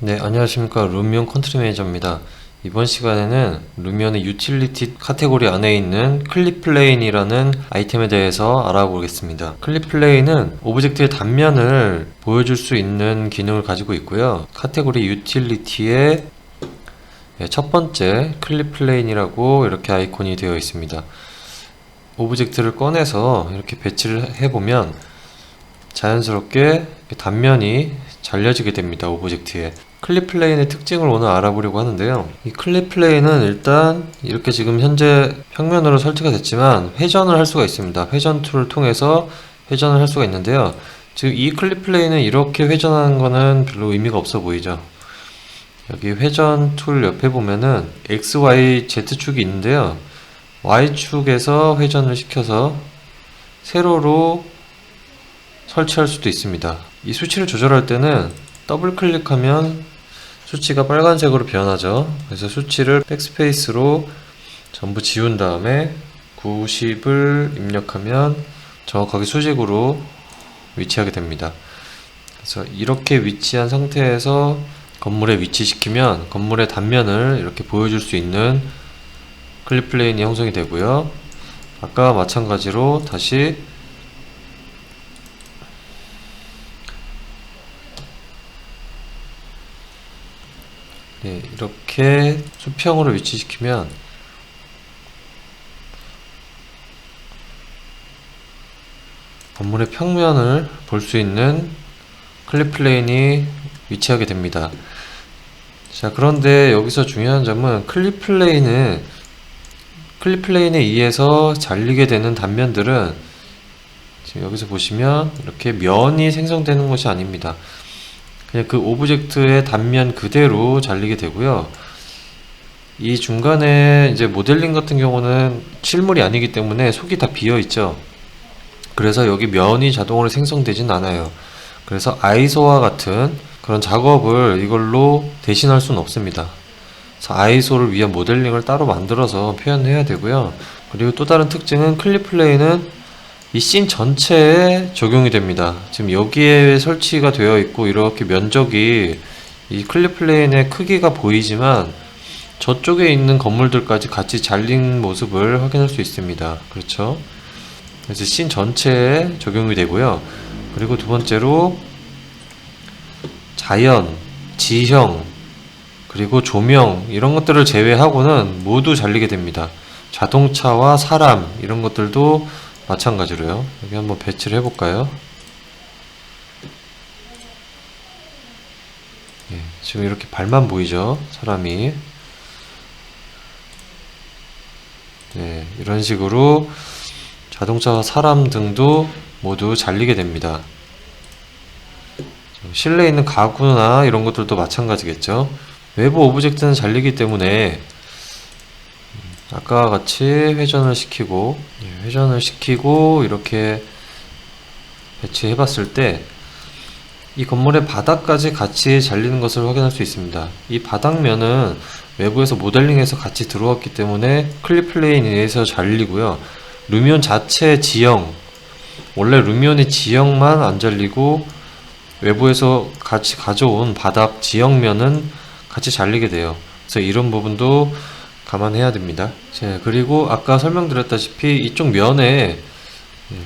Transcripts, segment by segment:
네, 안녕하십니까. 루미온 컨트리 매니저입니다. 이번 시간에는 루미온의 유틸리티 카테고리 안에 있는 클립플레인이라는 아이템에 대해서 알아보겠습니다. 클립플레인은 오브젝트의 단면을 보여줄 수 있는 기능을 가지고 있고요. 카테고리 유틸리티의 네, 첫 번째 클립플레인이라고 이렇게 아이콘이 되어 있습니다. 오브젝트를 꺼내서 이렇게 배치를 해보면 자연스럽게 단면이 잘려지게 됩니다. 오브젝트에. 클립 플레인의 특징을 오늘 알아보려고 하는데요. 이 클립 플레인은 일단 이렇게 지금 현재 평면으로 설치가 됐지만 회전을 할 수가 있습니다. 회전 툴을 통해서 회전을 할 수가 있는데요. 지금 이 클립 플레인은 이렇게 회전하는 거는 별로 의미가 없어 보이죠. 여기 회전 툴 옆에 보면은 X, Y, Z축이 있는데요. Y축에서 회전을 시켜서 세로로 설치할 수도 있습니다. 이 수치를 조절할 때는 더블 클릭하면 수치가 빨간색으로 변하죠. 그래서 수치를 백스페이스로 전부 지운 다음에 90을 입력하면 정확하게 수직으로 위치하게 됩니다. 그래서 이렇게 위치한 상태에서 건물에 위치시키면 건물의 단면을 이렇게 보여줄 수 있는 클립 플레인이 형성이 되고요. 아까 마찬가지로 다시 네, 이렇게 수평으로 위치시키면 건물의 평면을 볼 수 있는 클립 플레인이 위치하게 됩니다. 자, 그런데 여기서 중요한 점은 클립 플레인은 클립 플레인에 의해서 잘리게 되는 단면들은 지금 여기서 보시면 이렇게 면이 생성되는 것이 아닙니다. 그냥 그 오브젝트의 단면 그대로 잘리게 되고요. 이 중간에 이제 모델링 같은 경우는 실물이 아니기 때문에 속이 다 비어 있죠. 그래서 여기 면이 자동으로 생성되진 않아요. 그래서 아이소와 같은 그런 작업을 이걸로 대신할 수는 없습니다. 아이소를 위한 모델링을 따로 만들어서 표현해야 되고요. 그리고 또 다른 특징은 클립 플레이는 이 씬 전체에 적용이 됩니다. 지금 여기에 설치가 되어 있고 이렇게 면적이 이 클립 플레인의 크기가 보이지만 저쪽에 있는 건물들까지 같이 잘린 모습을 확인할 수 있습니다. 그렇죠? 그래서 씬 전체에 적용이 되고요. 그리고 두 번째로 자연, 지형, 그리고 조명 이런 것들을 제외하고는 모두 잘리게 됩니다. 자동차와 사람 이런 것들도 마찬가지로요. 여기 한번 배치를 해볼까요? 예, 지금 이렇게 발만 보이죠? 사람이. 네, 이런 식으로 자동차와 사람 등도 모두 잘리게 됩니다. 실내에 있는 가구나 이런 것들도 마찬가지겠죠. 외부 오브젝트는 잘리기 때문에 아까와 같이 회전을 시키고 예, 회전을 시키고 이렇게 배치해 봤을 때 이 건물의 바닥까지 같이 잘리는 것을 확인할 수 있습니다. 이 바닥면은 외부에서 모델링해서 같이 들어왔기 때문에 클립 플레인에 의해서 잘리고요. 루미온 자체 지형 원래 루미온의 지형만 안 잘리고 외부에서 같이 가져온 바닥 지형면은 같이 잘리게 돼요. 그래서 이런 부분도 감안해야 됩니다. 자, 그리고 아까 설명드렸다시피 이쪽 면에 예,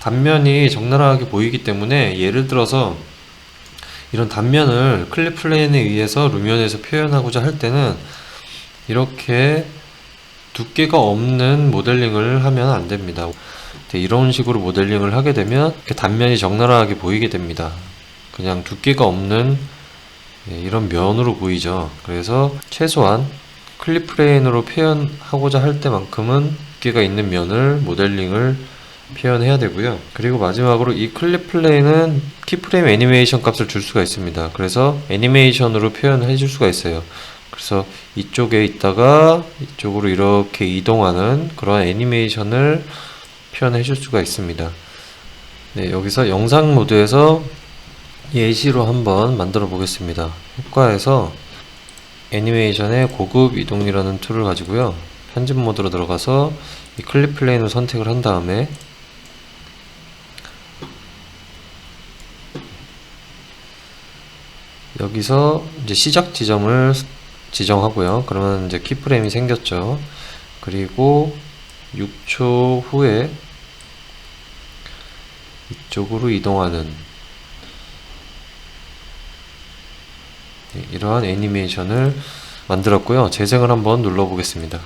단면이 적나라하게 보이기 때문에 예를 들어서 이런 단면을 클립 플레인에 의해서 루미온에서 표현하고자 할 때는 이렇게 두께가 없는 모델링을 하면 안 됩니다. 네, 이런 식으로 모델링을 하게 되면 이렇게 단면이 적나라하게 보이게 됩니다. 그냥 두께가 없는 예, 이런 면으로 보이죠. 그래서 최소한 클립 플레인으로 표현하고자 할 때만큼은 두께가 있는 면을 모델링을 표현해야 되고요. 그리고 마지막으로 이 클립 플레인은 키프레임 애니메이션 값을 줄 수가 있습니다. 그래서 애니메이션으로 표현해 줄 수가 있어요. 그래서 이쪽에 있다가 이쪽으로 이렇게 이동하는 그런 애니메이션을 표현해 줄 수가 있습니다. 네, 여기서 영상 모드에서 예시로 한번 만들어 보겠습니다. 효과에서 애니메이션의 고급 이동이라는 툴을 가지고요. 편집 모드로 들어가서 이 클립 플레인을 선택을 한 다음에 여기서 이제 시작 지점을 지정하고요. 그러면 이제 키프레임이 생겼죠. 그리고 6초 후에 이쪽으로 이동하는 네, 이러한 애니메이션을 만들었고요. 재생을 한번 눌러보겠습니다.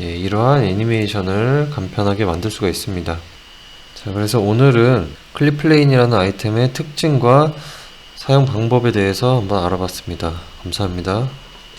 예, 이러한 애니메이션을 간편하게 만들 수가 있습니다. 자, 그래서 오늘은 클립플레인이라는 아이템의 특징과 사용 방법에 대해서 한번 알아봤습니다. 감사합니다.